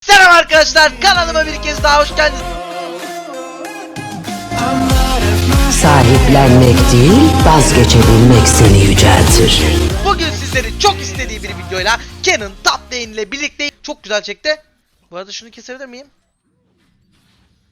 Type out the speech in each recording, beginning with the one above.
Selam arkadaşlar kanalıma bir kez daha hoş geldiniz. Sahiplenmek değil, vazgeçebilmek seni yüceltir. Bugün sizlerin çok istediği bir videoyla Canon Top Lane ile birlikte çok güzel çekti. Bu arada şunu kesebilir miyim?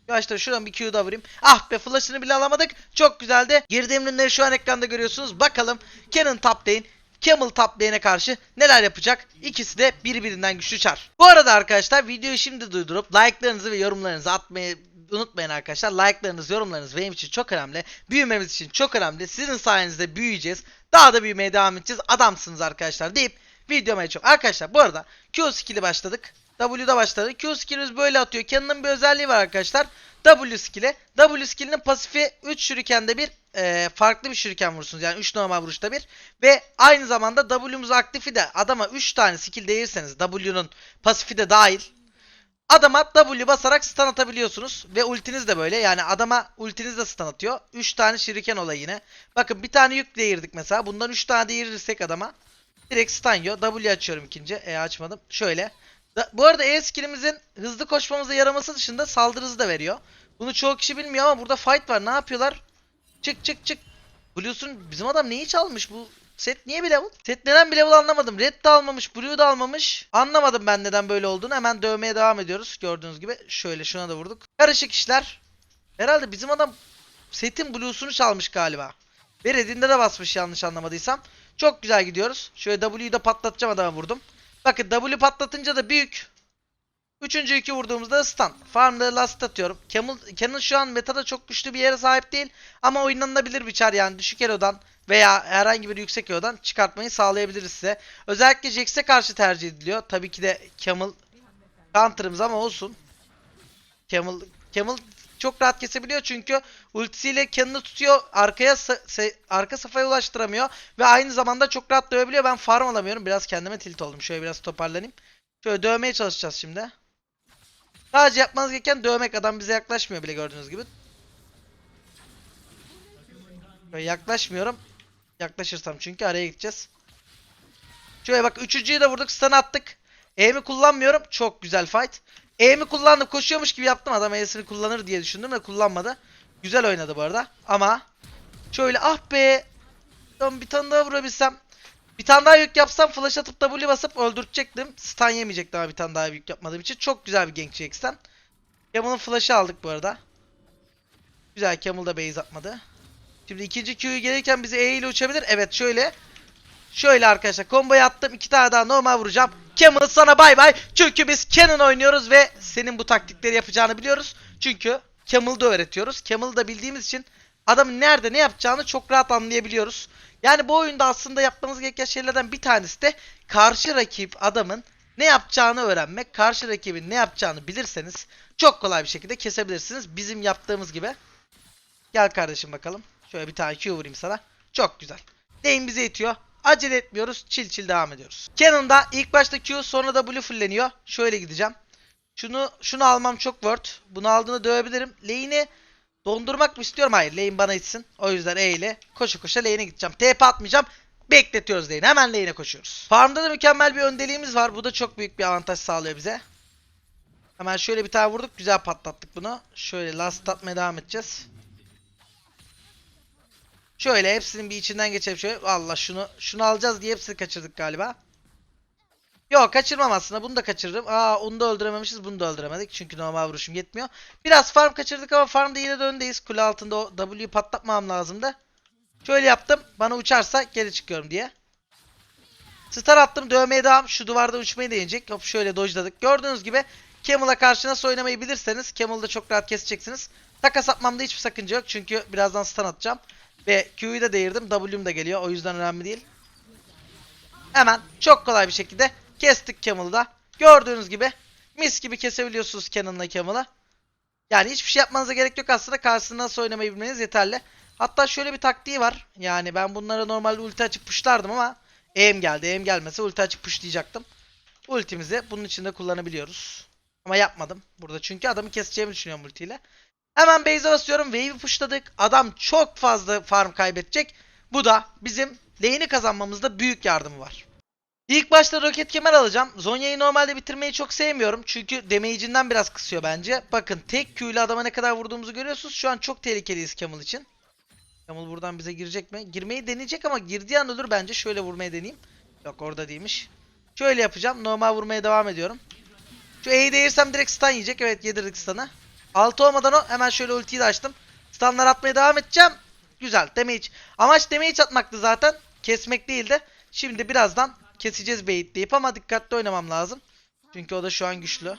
Yavaşlar şuradan bir Q da vurayım. Ah be flash'ını bile alamadık. Çok güzeldi. Girdiğim ürünleri şu an ekranda görüyorsunuz. Bakalım Canon Top Lane Camel Top Lane'e karşı neler yapacak? İkisi de birbirinden güçlü çar. Bu arada arkadaşlar videoyu şimdi duydurup like'larınızı ve yorumlarınızı atmayı unutmayın arkadaşlar. Like'larınız, yorumlarınız benim için çok önemli. Büyümemiz için çok önemli. Sizin sayenizde büyüyeceğiz. Daha da büyümeye devam edeceğiz. Adamsınız arkadaşlar deyip videoma geçiyorum. Arkadaşlar bu arada Q skill'i başladık. W'da başladı. Q skill'imiz böyle atıyor. Canon'ın bir özelliği var arkadaşlar. W skill'i. W skill'inin pasifi 3 şurikende bir e, farklı bir şuriken vurursunuz. Yani 3 normal vuruşta bir. Ve aynı zamanda W'muz aktifi de adama 3 tane skill değirseniz W'nun pasifi de dahil. Adama W basarak stun atabiliyorsunuz. Ve ultiniz de böyle. Yani adama ultiniz de stun atıyor. 3 tane şuriken olayı yine. Bakın bir tane yük değirdik mesela. Bundan 3 tane değirirsek adama. Direkt stun yiyor. W açıyorum ikinci. E açmadım. Şöyle. Bu arada E skillimizin hızlı koşmamıza yaraması dışında saldırı da veriyor. Bunu çoğu kişi bilmiyor ama burada fight var. Ne yapıyorlar? Çık çık çık. Blue'sun bizim adam neyi çalmış bu? Set niye bir level? Set neden bir level anlamadım. Red de almamış, Blue da almamış. Anlamadım ben neden böyle olduğunu. Hemen dövmeye devam ediyoruz. Gördüğünüz gibi. Şöyle şuna da vurduk. Karışık işler. Herhalde bizim adam setin Blue'sunu çalmış galiba. Ve Red'inde de basmış yanlış anlamadıysam. Çok güzel gidiyoruz. Şöyle W'yu da patlatacağım adama vurdum. Bakın W patlatınca da büyük. Üçüncü iki vurduğumuzda stun. Farmda last atıyorum. Camel, Canon şu an metada çok güçlü bir yere sahip değil. Ama oynanabilir bir çar yani düşük elodan veya herhangi bir yüksek elodan çıkartmayı sağlayabiliriz size. Özellikle Jax'e karşı tercih ediliyor. Tabii ki de Camel counter'ımız ama olsun. Camel, Camel çok rahat kesebiliyor çünkü ultisiyle Cannon'ı tutuyor. Arkaya arka safhaya ulaştıramıyor. Ve aynı zamanda çok rahat dövebiliyor. Ben farm alamıyorum. Biraz kendime tilt oldum. Şöyle biraz toparlanayım. Şöyle dövmeye çalışacağız şimdi. Sadece yapmanız gereken dövmek. Adam bize yaklaşmıyor bile gördüğünüz gibi. Böyle yaklaşmıyorum. Yaklaşırsam çünkü araya gideceğiz. Şöyle bak üçüncüyü de vurduk. Stun attık. E'mi kullanmıyorum. Çok güzel fight. E'mi kullandım. Koşuyormuş gibi yaptım. Adam E'sini kullanır diye düşündüm de kullanmadı. Güzel oynadı bu arada. Ama şöyle ah be. Bir tane daha vurabilsem. Bir tane daha yük yapsam flash atıp W basıp öldürecektim. Stun yemeyecektim ama bir tane daha yük yapmadığım için. Çok güzel bir gank Jax'ten. Camel'ın flash'ı aldık bu arada. Güzel Camel da base atmadı. Şimdi ikinci Q'yu gelirken bizi E ile uçabilir. Evet şöyle. Şöyle arkadaşlar komboyu attım. iki tane daha normal vuracağım. Camel sana bay bay. Çünkü biz Canon oynuyoruz ve senin bu taktikleri yapacağını biliyoruz. Çünkü Camel'da öğretiyoruz. Camel'ı da bildiğimiz için adamın nerede ne yapacağını çok rahat anlayabiliyoruz. Yani bu oyunda aslında yapmamız gereken şeylerden bir tanesi de karşı rakip adamın ne yapacağını öğrenmek. Karşı rakibin ne yapacağını bilirseniz çok kolay bir şekilde kesebilirsiniz. Bizim yaptığımız gibi. Gel kardeşim bakalım. Şöyle bir tane Q vurayım sana. Çok güzel. Lane bize itiyor. Acele etmiyoruz. Çil çil devam ediyoruz. Cannon'da ilk başta Q sonra W fulleniyor. Şöyle gideceğim. Şunu şunu almam çok worth. Bunu aldığında dövebilirim. Lane'i dondurmak mı istiyorum? Hayır. Lane bana itsin. O yüzden E ile koşu koşa lane'e gideceğim. TP atmayacağım. Bekletiyoruz lane'i. Hemen lane'e koşuyoruz. Farm'da da mükemmel bir öndeliğimiz var. Bu da çok büyük bir avantaj sağlıyor bize. Hemen şöyle bir tane vurduk. Güzel patlattık bunu. Şöyle last atmaya devam edeceğiz. Şöyle hepsinin bir içinden geçelim şöyle. Allah şunu şunu alacağız diye hepsini kaçırdık galiba. Yok kaçırmam aslında. Bunu da kaçırırım. Aa onu da öldürememişiz. Bunu da öldüremedik. Çünkü normal vuruşum yetmiyor. Biraz farm kaçırdık ama farmda yine de öndeyiz. Kule altında o W'yu patlatmam lazımdı. Şöyle yaptım. Bana uçarsa geri çıkıyorum diye. Star attım. Dövmeye devam. Şu duvarda uçmayı deneyecek. Hop şöyle dojladık. Gördüğünüz gibi Camel'a karşı nasıl oynamayı bilirseniz Camel'da çok rahat keseceksiniz. Takas atmamda hiçbir sakınca yok. Çünkü birazdan stun atacağım. Ve Q'yu da değirdim. W'm da geliyor. O yüzden önemli değil. Hemen çok kolay bir şekilde kestik Camel'ı da. Gördüğünüz gibi mis gibi kesebiliyorsunuz Cannon'la Camel'ı. Yani hiçbir şey yapmanıza gerek yok aslında. Karşısında nasıl oynamayı bilmeniz yeterli. Hatta şöyle bir taktiği var. Yani ben bunlara normalde ulti açıp pushlardım ama aim geldi. Aim gelmese ulti açıp pushlayacaktım. Ultimizi bunun içinde kullanabiliyoruz. Ama yapmadım burada çünkü adamı keseceğimi düşünüyorum ultiyle. Hemen base'e basıyorum. Wave'i pushladık. Adam çok fazla farm kaybedecek. Bu da bizim lane'i kazanmamızda büyük yardımı var. İlk başta roket kemer alacağım. Zonya'yı normalde bitirmeyi çok sevmiyorum. Çünkü damage'inden biraz kısıyor bence. Bakın tek Q ile adama ne kadar vurduğumuzu görüyorsunuz. Şu an çok tehlikeliyiz Camel için. Camel buradan bize girecek mi? Girmeyi deneyecek ama girdiği an ölür bence. Şöyle vurmayı deneyeyim. Yok orada değilmiş. Şöyle yapacağım. Normal vurmaya devam ediyorum. Şu E'yi değirsem direkt stun yiyecek. Evet yedirdik stun'ı. 6 olmadan o. Hemen şöyle ultiyi de açtım. Stunlar atmaya devam edeceğim. Güzel. Damage. Amaç damage atmaktı zaten. Kesmek değildi. Şimdi birazdan keseceğiz bait deyip ama dikkatli oynamam lazım. Çünkü o da şu an güçlü.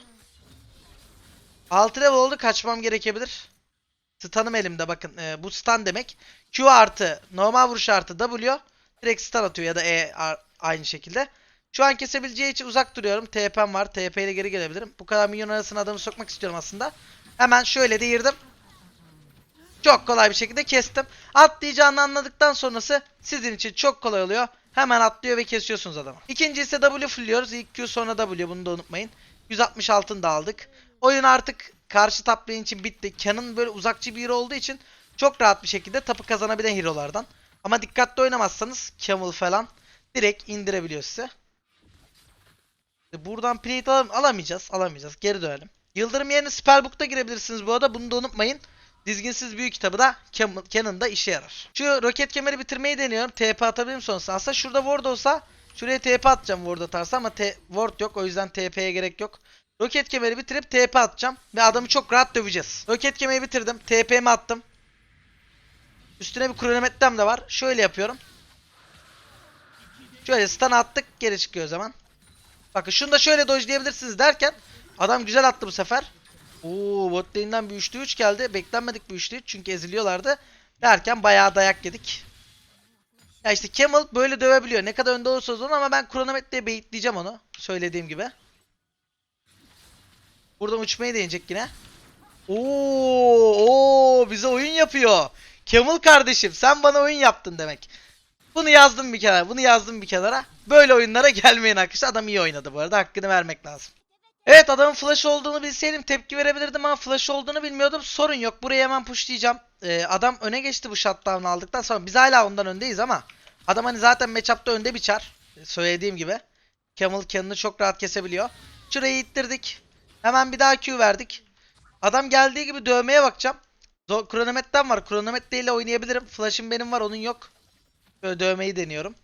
6 level oldu. Kaçmam gerekebilir. Stun'ım elimde bakın. Ee, bu stun demek. Q artı normal vuruş artı W direkt stun atıyor ya da E aynı şekilde. Şu an kesebileceği için uzak duruyorum. TP'm var. TP ile geri gelebilirim. Bu kadar minyon arasına adamı sokmak istiyorum aslında. Hemen şöyle değirdim. Çok kolay bir şekilde kestim. Atlayacağını anladıktan sonrası sizin için çok kolay oluyor. Hemen atlıyor ve kesiyorsunuz adamı. İkinci ise W fulluyoruz. İlk Q sonra W bunu da unutmayın. 160 altın da aldık. Oyun artık karşı top için bitti. Canon böyle uzakçı bir hero olduğu için çok rahat bir şekilde tapı kazanabilen hero'lardan. Ama dikkatli oynamazsanız Camel falan direkt indirebiliyor size. Buradan plate alam- alamayacağız. Alamayacağız. Geri dönelim. Yıldırım yerine Spellbook'ta girebilirsiniz bu arada. Bunu da unutmayın. Dizginsiz büyük kitabı da Canon'da işe yarar. Şu roket kemeri bitirmeyi deniyorum. TP atabilirim sonrasında. Aslında şurada ward olsa şuraya TP atacağım ward atarsa ama T ward yok. O yüzden TP'ye gerek yok. Roket kemeri bitirip TP atacağım. Ve adamı çok rahat döveceğiz. Roket kemeri bitirdim. TP'mi attım. Üstüne bir kronometrem de var. Şöyle yapıyorum. Şöyle stun attık. Geri çıkıyor o zaman. Bakın şunu da şöyle dojlayabilirsiniz derken adam güzel attı bu sefer. Oo bot lane'den bir üçlü 3 geldi. Beklenmedik bir üçlü 3 çünkü eziliyorlardı. Derken bayağı dayak yedik. Ya işte Camel böyle dövebiliyor. Ne kadar önde olursa olsun ama ben kronometreye beyitleyeceğim onu. Söylediğim gibi. Buradan uçmayı deneyecek yine. Oo, oo bize oyun yapıyor. Camel kardeşim sen bana oyun yaptın demek. Bunu yazdım bir kenara. Bunu yazdım bir kenara. Böyle oyunlara gelmeyin arkadaşlar. Adam iyi oynadı bu arada. Hakkını vermek lazım. Evet adamın flash olduğunu bilseydim tepki verebilirdim ama flash olduğunu bilmiyordum. Sorun yok. Buraya hemen pushlayacağım. Ee, adam öne geçti bu shutdown'u aldıktan sonra. Biz hala ondan öndeyiz ama. Adam hani zaten matchup'ta önde bir çar. Söylediğim gibi. Camel kendini çok rahat kesebiliyor. Şurayı ittirdik. Hemen bir daha Q verdik. Adam geldiği gibi dövmeye bakacağım. Zo- Kronometrem var. Kronometre ile oynayabilirim. Flash'ım benim var onun yok. Böyle dövmeyi deniyorum.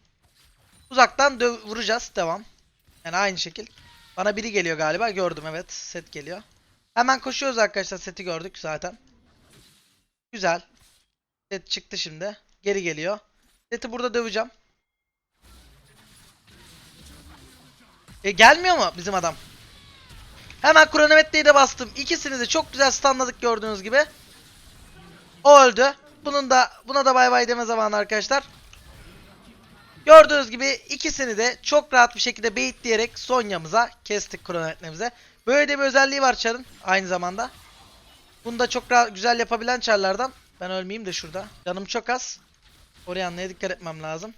Uzaktan vuracağız. Devam. Yani aynı şekil. Bana biri geliyor galiba. Gördüm evet. Set geliyor. Hemen koşuyoruz arkadaşlar. Seti gördük zaten. Güzel. Set çıktı şimdi. Geri geliyor. Seti burada döveceğim. E gelmiyor mu bizim adam? Hemen kronometreyi de bastım. İkisini de çok güzel stunladık gördüğünüz gibi. O öldü. Bunun da buna da bay bay deme zamanı arkadaşlar. Gördüğünüz gibi ikisini de çok rahat bir şekilde baitleyerek Sonya'mıza kestik kronometremize. Böyle de bir özelliği var Char'ın aynı zamanda. Bunu da çok rahat, güzel yapabilen Char'lardan. Ben ölmeyeyim de şurada. Canım çok az. Oraya anlaya dikkat etmem lazım.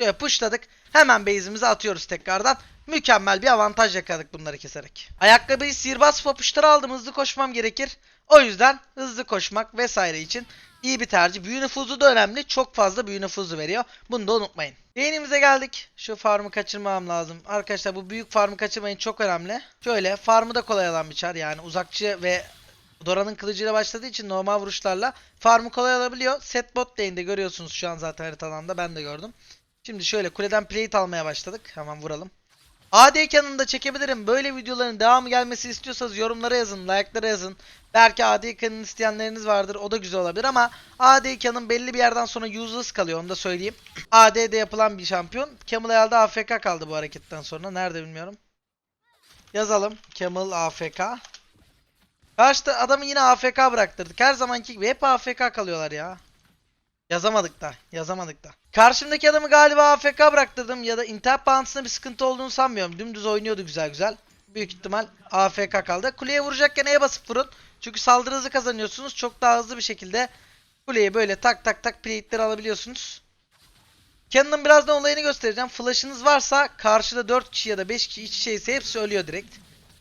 Şöyle pushladık. Hemen base'imize atıyoruz tekrardan. Mükemmel bir avantaj yakaladık bunları keserek. Ayakkabıyı sihirbaz papuşları aldım. Hızlı koşmam gerekir. O yüzden hızlı koşmak vesaire için iyi bir tercih. Büyü nüfuzu da önemli. Çok fazla büyü nüfuzu veriyor. Bunu da unutmayın. Beynimize geldik. Şu farmı kaçırmam lazım. Arkadaşlar bu büyük farmı kaçırmayın çok önemli. Şöyle farmı da kolay alan bir çar. Yani uzakçı ve Dora'nın kılıcıyla başladığı için normal vuruşlarla farmı kolay alabiliyor. Set bot lane'de görüyorsunuz şu an zaten haritadan da ben de gördüm. Şimdi şöyle kuleden plate almaya başladık. Hemen vuralım. AD Canon'ı da çekebilirim. Böyle videoların devamı gelmesi istiyorsanız yorumlara yazın, like'lara yazın. Belki AD Canon isteyenleriniz vardır. O da güzel olabilir ama AD Canon belli bir yerden sonra useless kalıyor. Onu da söyleyeyim. AD'de yapılan bir şampiyon. Camel herhalde AFK kaldı bu hareketten sonra. Nerede bilmiyorum. Yazalım. Camel AFK. Karşıda adamı yine AFK bıraktırdık. Her zamanki gibi hep AFK kalıyorlar ya. Yazamadık da. Yazamadık da. Karşımdaki adamı galiba AFK bıraktırdım ya da internet bağlantısında bir sıkıntı olduğunu sanmıyorum. Dümdüz oynuyordu güzel güzel. Büyük ihtimal AFK kaldı. Kuleye vuracakken E'ye basıp vurun. Çünkü saldırı hızı kazanıyorsunuz. Çok daha hızlı bir şekilde kuleyi böyle tak tak tak plate'leri alabiliyorsunuz. Cannon'ın birazdan olayını göstereceğim. Flash'ınız varsa karşıda 4 kişi ya da 5 kişi iç içeyse hepsi ölüyor direkt.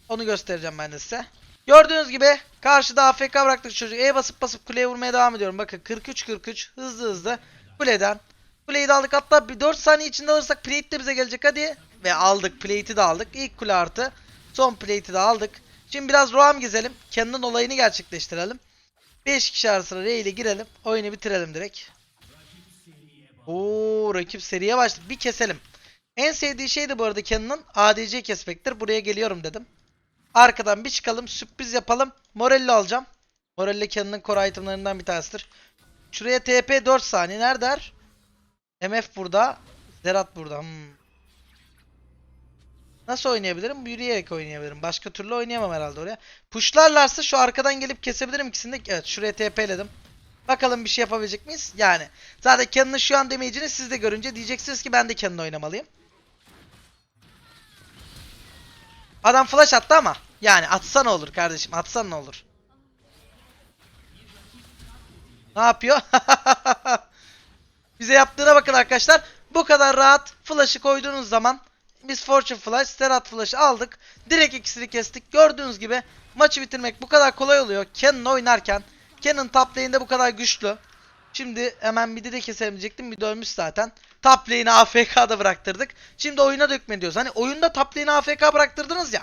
Onu göstereceğim ben de size. Gördüğünüz gibi karşıda AFK bıraktık çocuğu. E basıp basıp kuleye vurmaya devam ediyorum. Bakın 43-43 hızlı hızlı kuleden. De aldık hatta bir 4 saniye içinde alırsak plate de bize gelecek hadi. Ve aldık. Plate'i de aldık. İlk kule artı. Son plate'i de aldık. Şimdi biraz Roam gezelim. Kendinin olayını gerçekleştirelim. 5 kişi arasında Rey ile girelim. Oyunu bitirelim direkt. Oo rakip seriye başladı. Bir keselim. En sevdiği şey de bu arada Kenan'ın ADC kesmektir. Buraya geliyorum dedim. Arkadan bir çıkalım. Sürpriz yapalım. Morello alacağım. Morello Kenan'ın core itemlarından bir tanesidir. Şuraya TP 4 saniye. Nerede? er? MF burada. Zerat burada. Hmm. Nasıl oynayabilirim? Yürüyerek oynayabilirim. Başka türlü oynayamam herhalde oraya. Pushlarlarsa şu arkadan gelip kesebilirim ikisini. de. Evet şuraya TP'ledim. Bakalım bir şey yapabilecek miyiz? Yani. Zaten Kenan'ın şu an damage'ini siz de görünce diyeceksiniz ki ben de Kenan oynamalıyım. Adam flash attı ama. Yani atsa ne olur kardeşim? Atsan ne olur? Ne yapıyor? Bize yaptığına bakın arkadaşlar. Bu kadar rahat flash'ı koyduğunuz zaman biz Fortune Flash, Sterat Flash'ı aldık. Direkt ikisini kestik. Gördüğünüz gibi maçı bitirmek bu kadar kolay oluyor. Canon oynarken. Canon top lane'de bu kadar güçlü. Şimdi hemen bir de keselim. Bir dönmüş zaten. Top lane'i AFK'da bıraktırdık. Şimdi oyuna dökmediyoruz. Hani oyunda top lane'i AFK bıraktırdınız ya.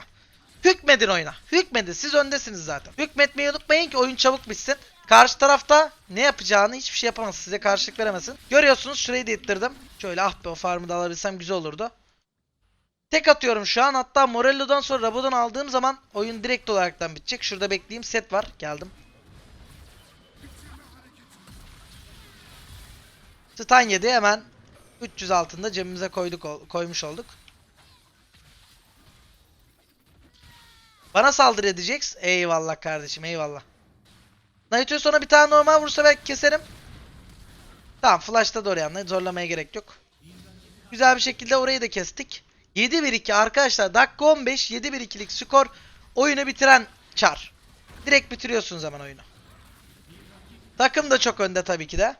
Hükmedin oyuna. Hükmedin. Siz öndesiniz zaten. Hükmetmeyi unutmayın ki oyun çabuk bitsin. Karşı tarafta ne yapacağını hiçbir şey yapamaz. Size karşılık veremesin. Görüyorsunuz şurayı da ittirdim. Şöyle ah be o farmı da alabilsem güzel olurdu. Tek atıyorum şu an. Hatta Morello'dan sonra Rabo'dan aldığım zaman oyun direkt olaraktan bitecek. Şurada bekleyeyim. Set var. Geldim. Stun yedi hemen 300 altında cebimize koyduk koymuş olduk. Bana saldırı edeceksin. Eyvallah kardeşim eyvallah. Naruto'ya sonra bir tane normal vursa belki keserim. Tamam flash'ta da oraya zorlamaya gerek yok. Güzel bir şekilde orayı da kestik. 7-1-2 arkadaşlar dakika 15 7-1-2'lik skor oyunu bitiren çar. Direkt bitiriyorsunuz hemen oyunu. Takım da çok önde tabii ki de.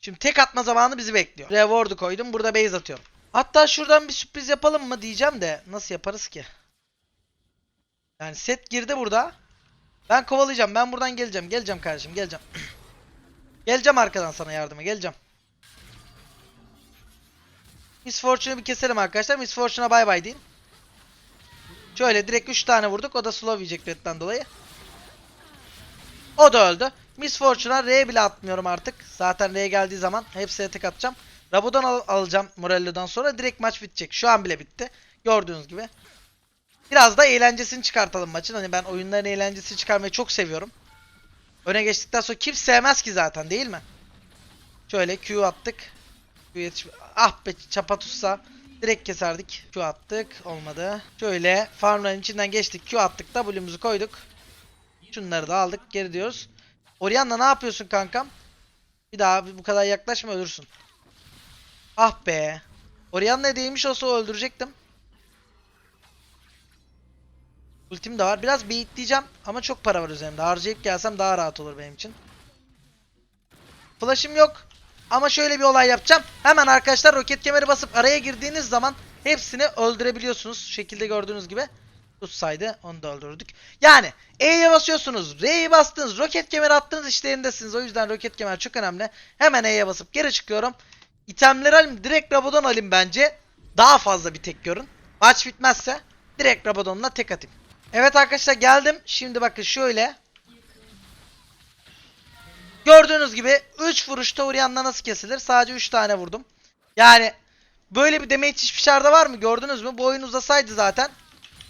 Şimdi tek atma zamanı bizi bekliyor. Reward'u koydum. Burada base atıyorum. Hatta şuradan bir sürpriz yapalım mı diyeceğim de nasıl yaparız ki? Yani set girdi burada. Ben kovalayacağım. Ben buradan geleceğim. Geleceğim kardeşim. Geleceğim. geleceğim arkadan sana yardıma. Geleceğim. Miss Fortune'u bir keselim arkadaşlar. Miss Fortune'a bay bay deyin. Şöyle direkt 3 tane vurduk. O da slow yiyecek redden dolayı. O da öldü. Miss Fortune'a R bile atmıyorum artık. Zaten R geldiği zaman hepsine tek atacağım. Rabo'dan al alacağım Morello'dan sonra direkt maç bitecek. Şu an bile bitti. Gördüğünüz gibi. Biraz da eğlencesini çıkartalım maçın. Hani ben oyunların eğlencesini çıkarmayı çok seviyorum. Öne geçtikten sonra kim sevmez ki zaten değil mi? Şöyle Q attık. Q yetiş ah be çapa tutsa direkt keserdik. Q attık. Olmadı. Şöyle farmların içinden geçtik. Q attık. W'muzu koyduk. Şunları da aldık. Geri diyoruz. Orianna ne yapıyorsun kankam? Bir daha bu kadar yaklaşma ölürsün. Ah be. Orianna'ya değmiş olsa öldürecektim. Ultim de var. Biraz beyitleyeceğim ama çok para var üzerimde. Harcayıp gelsem daha rahat olur benim için. Flash'ım yok. Ama şöyle bir olay yapacağım. Hemen arkadaşlar roket kemeri basıp araya girdiğiniz zaman hepsini öldürebiliyorsunuz. Şu şekilde gördüğünüz gibi. Tutsaydı onu da öldürdük. Yani E'ye basıyorsunuz. R'ye bastınız. Roket kemeri attınız işlerindesiniz. O yüzden roket kemer çok önemli. Hemen E'ye basıp geri çıkıyorum. İtemleri alayım. Direkt Rabadon alayım bence. Daha fazla bir tek görün. Maç bitmezse direkt Rabadon'la tek atayım. Evet arkadaşlar geldim. Şimdi bakın şöyle. Gördüğünüz gibi 3 vuruşta Orianna nasıl kesilir? Sadece 3 tane vurdum. Yani böyle bir damage hiçbir şarda var mı? Gördünüz mü? Bu oyun uzasaydı zaten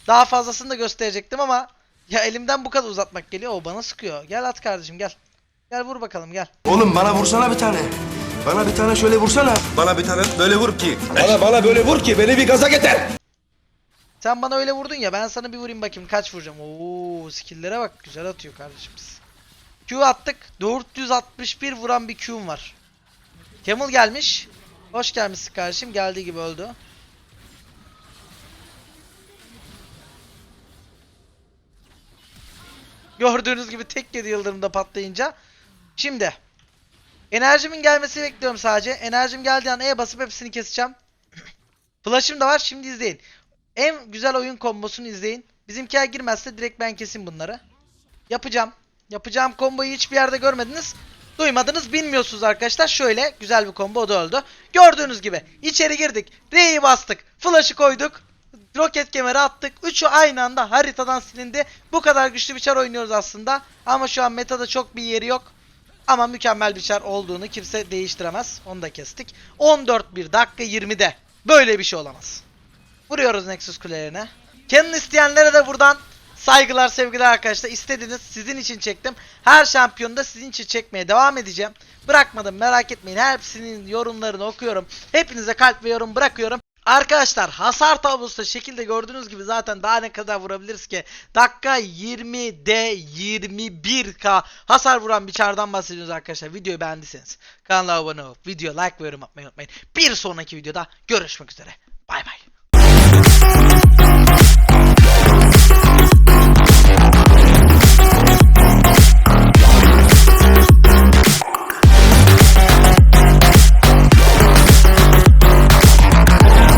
daha fazlasını da gösterecektim ama ya elimden bu kadar uzatmak geliyor. O bana sıkıyor. Gel at kardeşim gel. Gel vur bakalım gel. Oğlum bana vursana bir tane. Bana bir tane şöyle vursana. Bana bir tane böyle vur ki. Bana bana böyle vur ki beni bir gaza getir. Sen bana öyle vurdun ya ben sana bir vurayım bakayım kaç vuracağım. Oo skill'lere bak güzel atıyor kardeşimiz. Q attık. 461 vuran bir Q'm var. Camel gelmiş. Hoş gelmişsin kardeşim. Geldiği gibi öldü. Gördüğünüz gibi tek yedi yıldırımda patlayınca. Şimdi. Enerjimin gelmesini bekliyorum sadece. Enerjim geldiği an E basıp hepsini keseceğim. Flash'ım da var. Şimdi izleyin. En güzel oyun kombosunu izleyin. Bizimkiler girmezse direkt ben kesin bunları. Yapacağım. Yapacağım komboyu hiçbir yerde görmediniz. Duymadınız bilmiyorsunuz arkadaşlar. Şöyle güzel bir combo o da öldü. Gördüğünüz gibi içeri girdik. R'yi bastık. Flash'ı koyduk. Roket kemeri attık. Üçü aynı anda haritadan silindi. Bu kadar güçlü bir çar oynuyoruz aslında. Ama şu an metada çok bir yeri yok. Ama mükemmel bir çar olduğunu kimse değiştiremez. Onu da kestik. 14 bir dakika 20'de. Böyle bir şey olamaz. Vuruyoruz Nexus kulelerine. Canon isteyenlere de buradan saygılar sevgiler arkadaşlar. İstediniz sizin için çektim. Her şampiyonu da sizin için çekmeye devam edeceğim. Bırakmadım merak etmeyin. Hepsinin yorumlarını okuyorum. Hepinize kalp ve yorum bırakıyorum. Arkadaşlar hasar tablosu şekilde gördüğünüz gibi zaten daha ne kadar vurabiliriz ki? Dakika 20'de 21k hasar vuran bir çardan bahsediyoruz arkadaşlar. Videoyu beğendiyseniz kanala abone olup video like ve yorum atmayı unutmayın. Bir sonraki videoda görüşmek üzere. Bay bay.